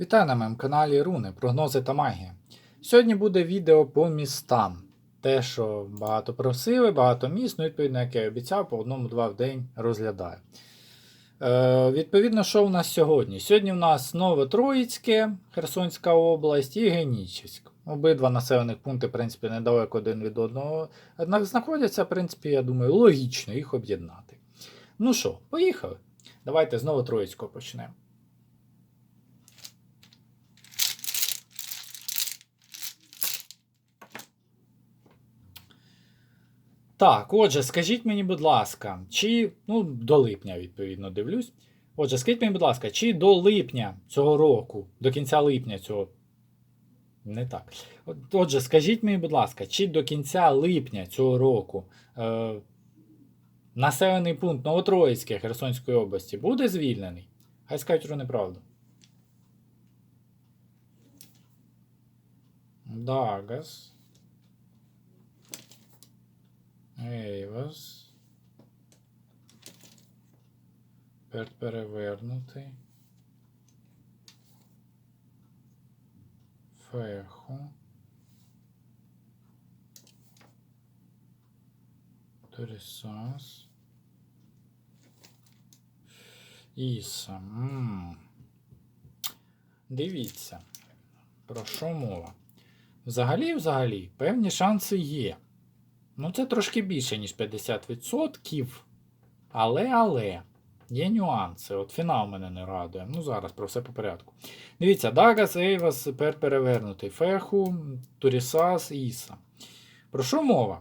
Вітаю на моєму каналі Руни, прогнози та магія. Сьогодні буде відео по містам. Те, що багато просили, багато міст, ну, відповідно, як я обіцяв, по одному-два в день розглядаю. Е, відповідно, що у нас сьогодні? Сьогодні у нас Новотроїцьке, Херсонська область і Генічеськ. Обидва населених пункти, в принципі, недалеко один від одного. Однак знаходяться, в принципі, я думаю, логічно їх об'єднати. Ну що, поїхали. Давайте з Новотроїцького почнемо. Так, отже, скажіть мені, будь ласка, чи, ну, до липня, відповідно, дивлюсь. Отже, скажіть мені, будь ласка, чи до липня цього року, до кінця липня цього. Не так. Отже, скажіть мені, будь ласка, чи до кінця липня цього року е, населений пункт Новотроїцьке Херсонської області буде звільнений? Хай скажуть про неправду. Дагас. Перт перевернутий. Феху. Торісас. Іса. Дивіться, про що мова. Взагалі, взагалі, певні шанси є. Ну, це трошки більше, ніж 50%. Але, але, є нюанси. От фінал мене не радує. Ну, зараз про все по порядку. Дивіться, Дагас, Ейвас, тепер перевернутий. Феху, Турісас, Іса. Про що мова?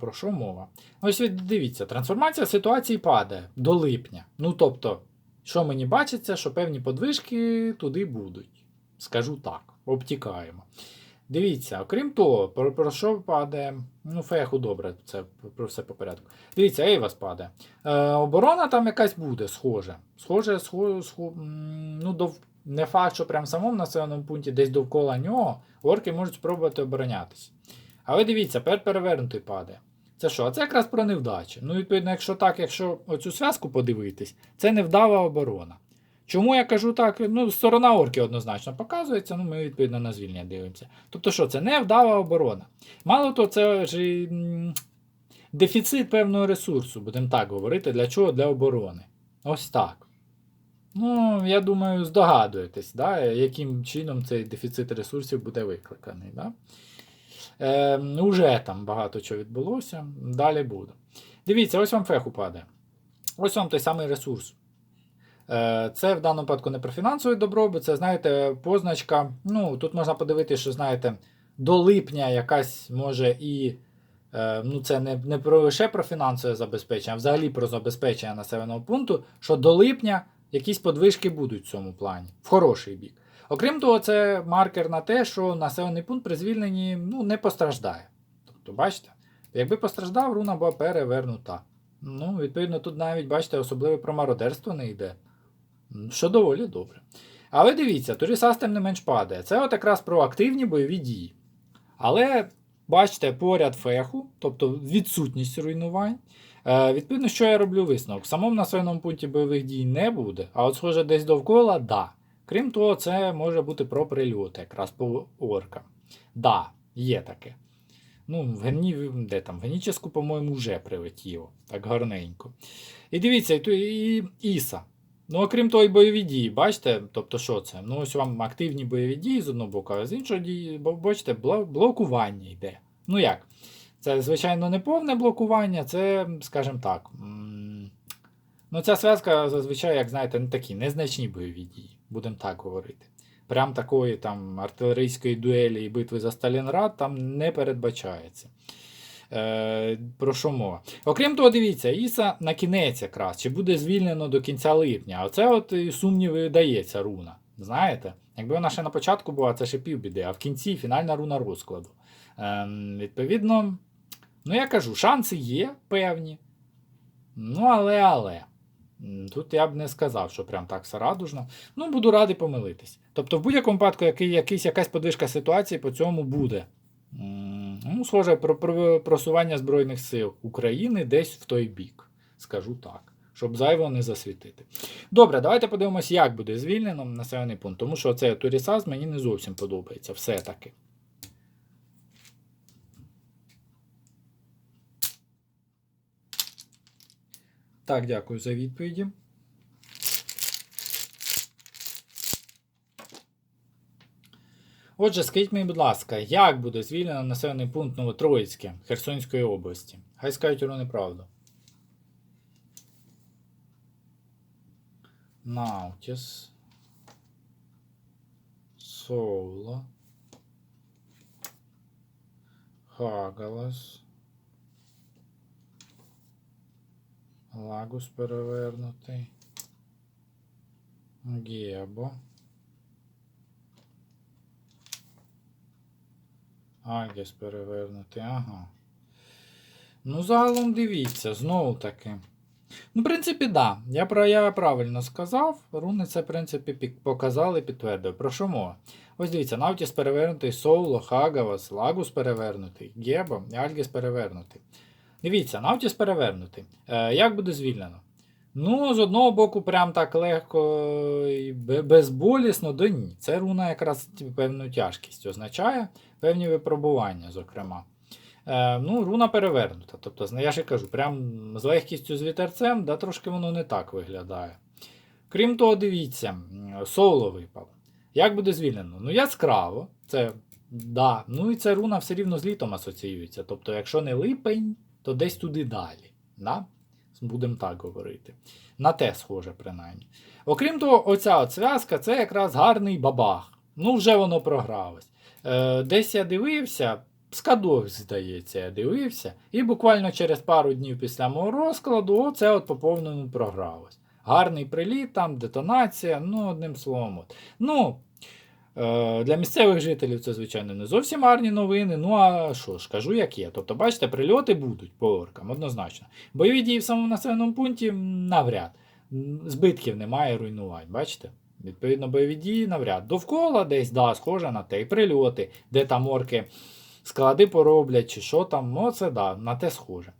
Про що мова? Ось дивіться, трансформація ситуації падає до липня. Ну, тобто, що мені бачиться, що певні подвижки туди будуть. Скажу так, обтікаємо. Дивіться, окрім того, про, про що падає. Ну, феху добре, це про все по порядку. Дивіться, Ейвас падає. Е, оборона там якась буде, схоже. Схоже, схоже, схо, м, ну, дов, не факт, що прямо в самому населеному пункті, десь довкола нього, орки можуть спробувати оборонятися. Але дивіться, пер перевернутий падає. Це що? А це якраз про невдачі. Ну, відповідно, якщо так, якщо оцю зв'язку подивитись, це невдала оборона. Чому я кажу так? Ну, сторона орки однозначно показується, ну ми відповідно на звільнення дивимося. Тобто, що це невдала оборона. Мало того, це ж дефіцит певного ресурсу, будемо так говорити, для чого? Для оборони. Ось так. Ну, я думаю, здогадуєтесь, да, яким чином цей дефіцит ресурсів буде викликаний. Да? Е, уже там багато чого відбулося, далі буде. Дивіться, ось вам феху падає. Ось вам той самий ресурс. Е, Це в даному випадку не про фінансовий добробут, це, знаєте, позначка. Ну, тут можна подивитися, що, знаєте, до липня якась може і. е, Ну, це не, не про лише про фінансове забезпечення, а взагалі про забезпечення населеного пункту, що до липня якісь подвижки будуть в цьому плані, в хороший бік. Окрім того, це маркер на те, що населений пункт при звільненні ну, не постраждає. Тобто, бачите, якби постраждав, руна була перевернута. Ну, відповідно, тут навіть, бачите, особливе про мародерство не йде. Що доволі добре. Але дивіться, Турісас тим не менш падає. Це от якраз про активні бойові дії. Але бачите, поряд феху, тобто відсутність руйнувань. Е, відповідно, що я роблю висновок? В самому населеному пункті бойових дій не буде, а от схоже десь довкола, да. Крім того, це може бути про прильоти, якраз по оркам. Да, є таке. Ну, в Гені, де там, в Геніческу, по-моєму, вже прилетіло. Так гарненько. І дивіться, і, і Іса. Ну, окрім того, бойові дії, бачите, тобто що це? Ну, ось вам активні бойові дії з одного боку, а з іншого дії, бачите, блокування йде. Ну як? Це, звичайно, не повне блокування, це, скажімо так. Ну, ця зв'язка зазвичай, як знаєте, не такі незначні бойові дії, будемо так говорити. Прям такої там артилерійської дуелі і битви за Сталінград там не передбачається. Е, про що мова? Окрім того, дивіться, Іса на кінець якраз, чи буде звільнено до кінця липня. Оце от і сумніви дається руна. Знаєте? Якби вона ще на початку була, це ще півбіди, а в кінці фінальна руна розкладу. Ем, відповідно, ну я кажу, шанси є певні. Ну, але, але. Тут я б не сказав, що прям так все радужно. Ну, буду радий помилитись. Тобто, в будь-якому випадку, який, якийсь, якась подвижка ситуації по цьому буде. Ну, схоже, про, про просування Збройних сил України десь в той бік. Скажу так. щоб зайво не засвітити. Добре, давайте подивимось, як буде звільнено населений пункт. Тому що цей Турісаз мені не зовсім подобається. Все-таки. Так, дякую за відповіді. Отже, скажіть мені, будь ласка, як буде звільнено населений пункт Новотроїцьке Херсонської області? Хай скажуть вони правду. Наутіс. Соло. Хагалас. Лагус перевернутий. Гебо. Агіс перевернутий, ага. Ну, загалом дивіться, знову таки. Ну, в принципі. Да. Я про я правильно сказав. Руни це, в принципі, показали, підтвердили. Про що мова? Ось дивіться, Навтіс перевернутий, Соуло, Хагавас, Лагус перевернутий, Гебо, Альгіс перевернутий. Дивіться, Навтіс перевернутий. Е, як буде звільнено? Ну, з одного боку, прям так легко і безболісно, да ні. Це руна якраз певну тяжкість означає, певні випробування, зокрема. Е, ну, руна перевернута. Тобто, я ж і кажу, прям з легкістю з вітерцем, да, трошки воно не так виглядає. Крім того, дивіться, соло випав. Як буде звільнено? Ну, яскраво, це да. Ну і ця руна все рівно з літом асоціюється. Тобто, якщо не липень, то десь туди далі. Да? Будемо так говорити. На те схоже, принаймні. Окрім того, оця от зв'язка це якраз гарний бабах. Ну, вже воно програлось. Е, десь я дивився, Скадов, здається, я дивився, і буквально через пару днів після мого розкладу оце от по-повному програлось. Гарний приліт, там, детонація, ну, одним словом. От. Ну, для місцевих жителів це, звичайно, не зовсім гарні новини. Ну, а що ж, кажу, як є. Тобто, бачите, прильоти будуть по оркам, однозначно. Бойові дії в самому населеному пункті навряд. Збитків немає, руйнувань, бачите? Відповідно, бойові дії навряд. Довкола десь, да, схоже на те, і прильоти, де там орки склади пороблять, чи що там, ну це да, на те схоже.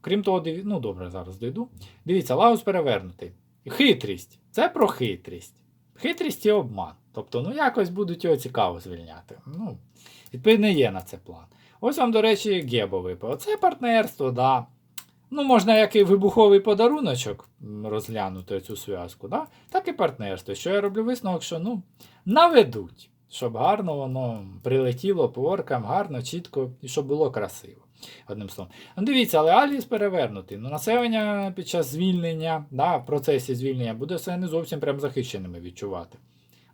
Крім того, диві... ну добре, зараз дойду. Дивіться, Лаус перевернутий. Хитрість. Це про хитрість. Хитрість і обман. Тобто, ну якось будуть його цікаво звільняти. Ну, відповідно, є на це план. Ось вам, до речі, Гебо випав. Це партнерство, да. Ну, можна як і вибуховий подаруночок розглянути цю зв'язку, да? так і партнерство. Що я роблю висновок, що ну, наведуть, щоб гарно воно прилетіло по оркам, гарно, чітко і щоб було красиво. Одним словом. Ну, дивіться, але Аліс перевернутий. Ну, населення під час звільнення, да, в процесі звільнення буде все не зовсім прям захищеними відчувати.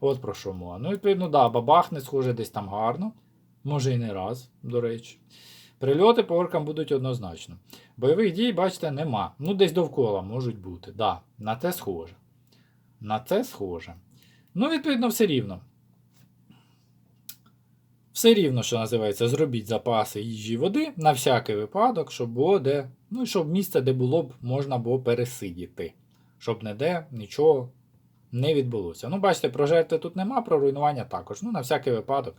От про що мова. Ну, відповідно, да, бабахне схоже десь там гарно. Може і не раз, до речі. Прильоти по оркам будуть однозначно. Бойових дій, бачите, нема. Ну, десь довкола можуть бути. Да, на те схоже. На це схоже. Ну, відповідно, все рівно. Все рівно, що називається, зробіть запаси їжі води на всякий випадок, щоб було де, ну і щоб місце, де було б можна було пересидіти. Щоб не де нічого не відбулося. Ну, бачите, про жертви тут нема, про руйнування також. Ну, на всякий випадок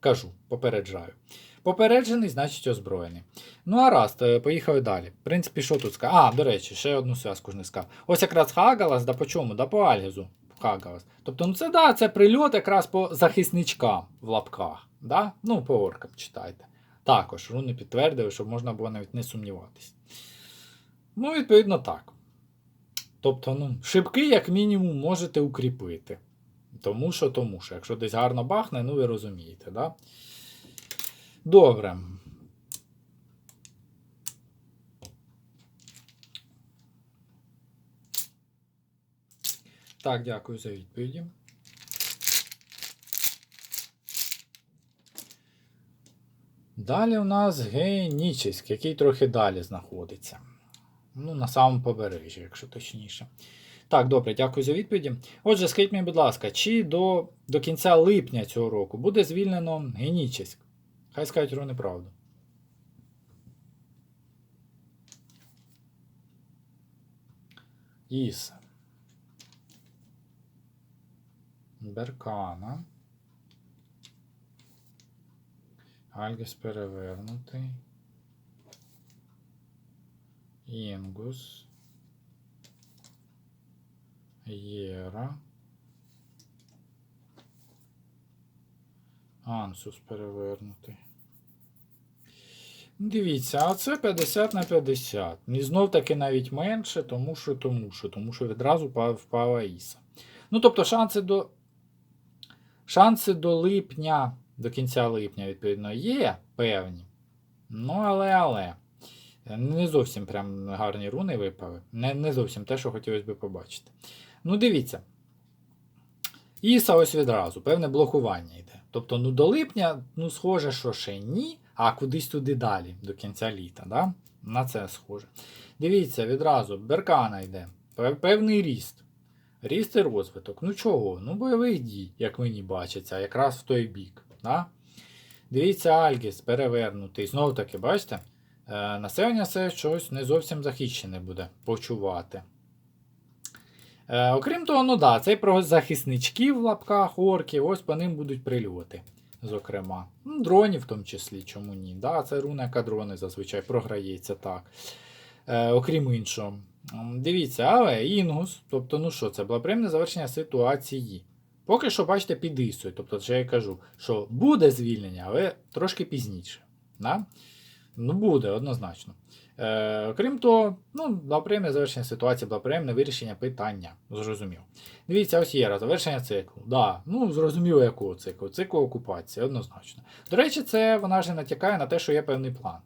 кажу, попереджаю. Попереджений, значить озброєний. Ну, а раз, то поїхали далі. В принципі, що тут сказати? А, до речі, ще одну зв'язку ж не сказав. Ось якраз Хагалас, да по чому? Да по Альгізу. Хагалас. Тобто, ну це да, це прильот якраз по захисничкам в лапках. Да? Ну, по оркам читайте. Також руни підтвердили, щоб можна було навіть не сумніватись. Ну, відповідно, так. Тобто, ну, шибки, як мінімум, можете укріпити. Тому що, тому що, якщо десь гарно бахне, ну ви розумієте, да? Добре. Так, дякую за відповіді. Далі у нас Генічеськ, який трохи далі знаходиться. Ну, на самому побережжі, якщо точніше. Так, добре, дякую за відповіді. Отже, скажіть мені, будь ласка, чи до, до кінця липня цього року буде звільнено Генічеськ? Хай скажуть руни правду. Іс. Беркана. Альгіс перевернутий. Інгус. Єра. Ансус перевернутий. Дивіться, а це 50 на 50. І знов таки навіть менше, тому що, тому що, тому що відразу впала Іса. Ну, тобто, шанси до. Шанси до липня, до кінця липня, відповідно, є певні. Ну, але, але. Не зовсім прям гарні руни випали. Не, не зовсім те, що хотілося б побачити. Ну, дивіться. Іса ось відразу, певне блокування йде. Тобто, ну до липня, ну, схоже, що ще ні, а кудись туди далі, до кінця літа. Да? На це схоже. Дивіться, відразу, беркана йде. Певний ріст. Ріст і розвиток. Ну чого? Ну, бойових дій, як мені бачиться, якраз в той бік. Да? Дивіться, Альгіс перевернутий. Знову таки, бачите? Е, населення все щось не зовсім захищене буде почувати. Е, окрім того, ну да, це про захисничків в лапках, орків, ось по ним будуть прильоти. Зокрема. Ну, дронів в тому числі, чому ні. Да, це руна, яка дрони зазвичай програється так. Е, окрім іншого. Дивіться, але Інгус, тобто, ну що, це благоприємне завершення ситуації. Поки що, бачите, під Ісою. Тобто, вже я кажу, що буде звільнення, але трошки пізніше. Да? Ну, буде, однозначно. Е, окрім того, ну, благоприємне завершення ситуації, благоприємне вирішення питання. Зрозумів. Дивіться, ось є завершення циклу. Да, ну, зрозуміло, якого циклу. Циклу окупації, однозначно. До речі, це вона ж натякає на те, що є певний план.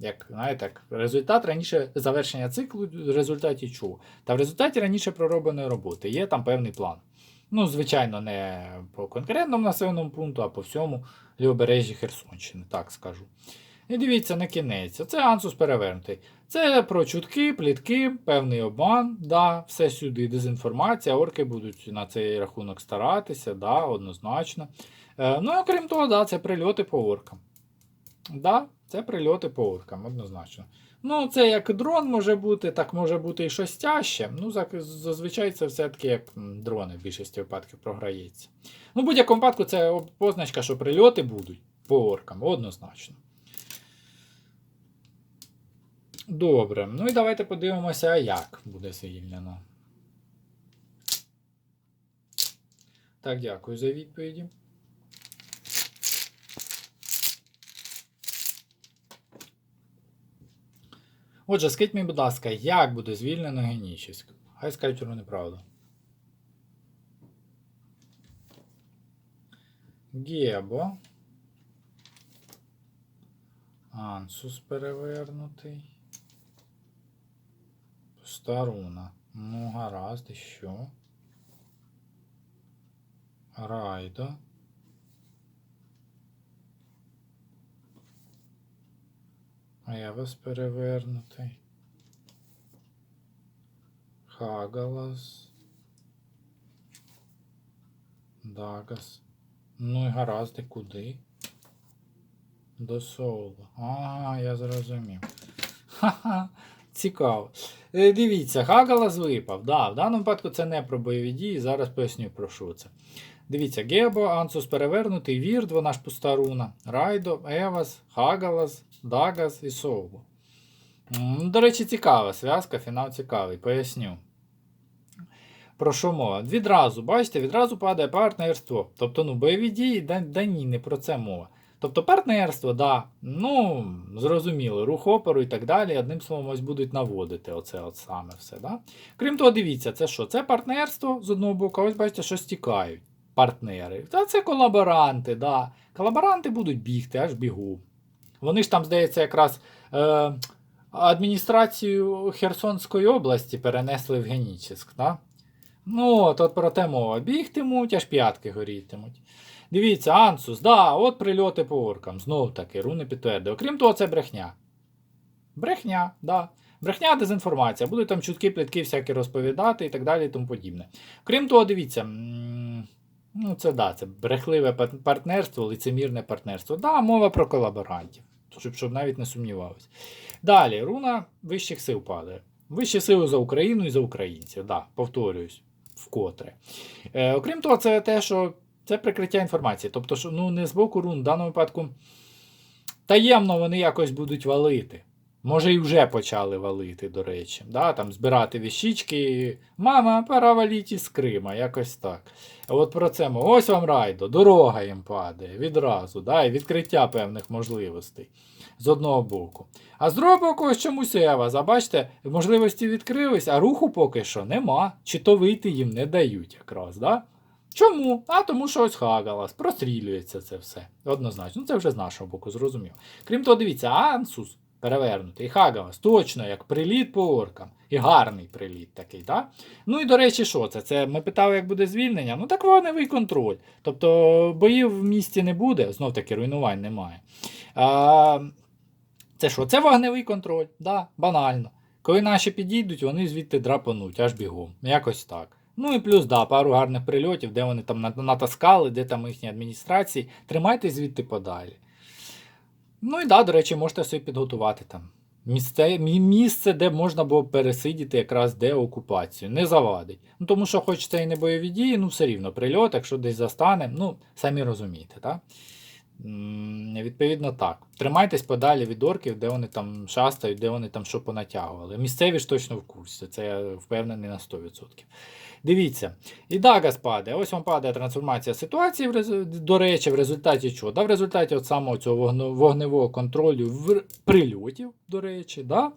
Як, знаєте, як результат раніше завершення циклу, в результаті чого? Та в результаті раніше проробленої роботи є там певний план. Ну, звичайно, не по конкретному населеному пункту, а по всьому лівобережжі Херсонщини, так скажу. І дивіться на кінець. Це Ансус перевернутий. Це про чутки, плітки, певний обман, да, все сюди, дезінформація, орки будуть на цей рахунок старатися, да, однозначно. Е, ну окрім того, да, це прильоти по оркам. Да, це прильоти по оркам, однозначно. Ну, це як дрон може бути, так може бути і щось тяжче. Ну, зазвичай це все-таки як дрони в більшості випадків програється. Ну, в будь-якому випадку це позначка, що прильоти будуть по оркам, однозначно. Добре, ну і давайте подивимося, як буде звільнено. Так, дякую за відповіді. Отже, скажіть мені, будь ласка, як буде звільнено Генічіськ? Хай скажуть про неправду. Гебо. Ансус перевернутий. Старуна. Ну, гаразд, і що? Райдо. вас перевернутий. Хагалас. Дагас. Ну і гаразд, і куди? До Соула. А, я зрозумів. Ха-ха, цікаво. Е, Дивіться, Хагалас випав. Да, в даному випадку це не про бойові дії, зараз поясню про що це. Дивіться, Гебо, Ансус перевернутий, Вірд, вона ж пуста руна, Райдо, Евас, Хагалас, Дагас і Соулу. До речі, цікава зв'язка, фінал цікавий, поясню. Про що мова? Відразу, бачите, відразу падає партнерство. Тобто, ну, бойові дії, да, да ні, не про це мова. Тобто партнерство, да, ну, зрозуміло, рух опору і так далі, одним словом, ось будуть наводити оце от саме все. Да? Крім того, дивіться, це що? Це партнерство з одного боку, а ось бачите, що стікають партнери. Та це колаборанти, да. Колаборанти будуть бігти, аж бігу. Вони ж там, здається, якраз е, адміністрацію Херсонської області перенесли в Генічеськ, да? Ну, от, от про те мова. Бігтимуть, аж п'ятки горітимуть. Дивіться, Ансус, да, от прильоти по оркам. Знов таки, руни підтвердили. Окрім того, це брехня. Брехня, да. Брехня, дезінформація. Будуть там чутки, плітки всякі розповідати і так далі і тому подібне. Крім того, дивіться. Ну, це да, це брехливе партнерство, лицемірне партнерство. Да, мова про колаборантів. Щоб, щоб навіть не сумнівалися. Далі, руна вищих сил падає. Вищі сили за Україну і за українців. Да, повторююсь, вкотре. Е, окрім того, це те, що це прикриття інформації. Тобто, що ну, не з боку рун, в даному випадку таємно вони якось будуть валити. Може, і вже почали валити, до речі. Да? Там збирати віщички. Мама, пора валіть із Крима, якось так. От про це ми. Ось вам райдо, дорога їм падає відразу, да? і відкриття певних можливостей з одного боку. А з другого боку, ось чомусь Ева. Забачте, можливості відкрились, а руху поки що нема. Чи то вийти їм не дають якраз. Да? Чому? А тому що ось Хагалас, прострілюється це все. Однозначно, це вже з нашого боку, зрозумів. Крім того, дивіться, Ансус перевернутий, Хагалас, точно як приліт по оркам. І гарний приліт такий, так? Ну і до речі, що це? Це ми питали, як буде звільнення. Ну так вогневий контроль. Тобто боїв в місті не буде, знов таки руйнувань немає. А, це що? Це вогневий контроль, да, банально. Коли наші підійдуть, вони звідти драпануть, аж бігом. Якось так. Ну і плюс, да, пару гарних прильотів, де вони там натаскали, де там їхні адміністрації. Тримайте звідти подалі. Ну і да, до речі, можете собі підготувати там. Місце, місце, де можна було пересидіти якраз деокупацію. Не завадить. Ну тому що, хоч це і не бойові дії, ну все рівно прильот, якщо десь застане, ну, самі розумієте, так? Відповідно, так. Тримайтесь подалі від орків, де вони там шастають, де вони там що понатягували. Місцеві ж точно в курсі, це я впевнений на 100%. Дивіться, і Дагас падає. Ось вам падає трансформація ситуації, до речі, в результаті чого? Да, в результаті от самого цього вогневого контролю в прильотів, до речі, да?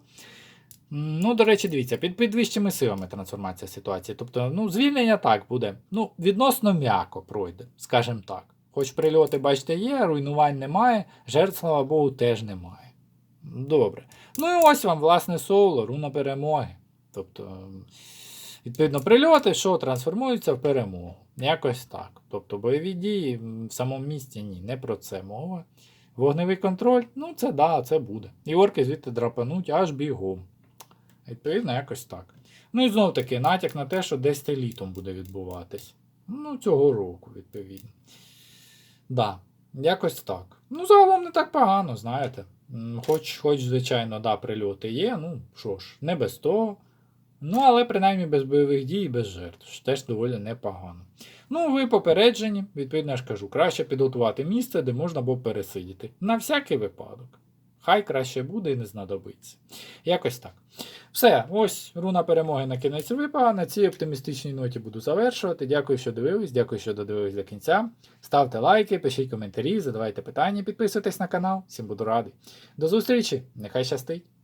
Ну, до речі, дивіться, під підвищими силами трансформація ситуації. Тобто, ну, звільнення так буде. Ну, відносно м'яко пройде, скажімо так. Хоч прильоти, бачите, є, руйнувань немає, жертв, слава Богу, теж немає. Добре. Ну і ось вам, власне, соло, руна перемоги. Тобто, відповідно, прильоти, що трансформуються в перемогу. Якось так. Тобто бойові дії в самому місті ні, не про це мова. Вогневий контроль, ну це да, це буде. І орки звідти драпануть аж бігом. Відповідно, якось так. Ну і знов таки, натяк на те, що десь це літом буде відбуватись. Ну, цього року, відповідно. Да, якось так. Ну, загалом не так погано, знаєте. Хоч, хоч, звичайно, да, прильоти є, ну що ж, не без того. Ну, але принаймні без бойових дій і без жертв. Теж доволі непогано. Ну, ви попереджені, відповідно, я ж кажу, краще підготувати місце, де можна було пересидіти. На всякий випадок. Хай краще буде і не знадобиться. Якось так. Все, ось руна перемоги на кінець випага. На цій оптимістичній ноті буду завершувати. Дякую, що дивились, дякую, що додивились до кінця. Ставте лайки, пишіть коментарі, задавайте питання, підписуйтесь на канал. Всім буду радий. До зустрічі! Нехай щастить!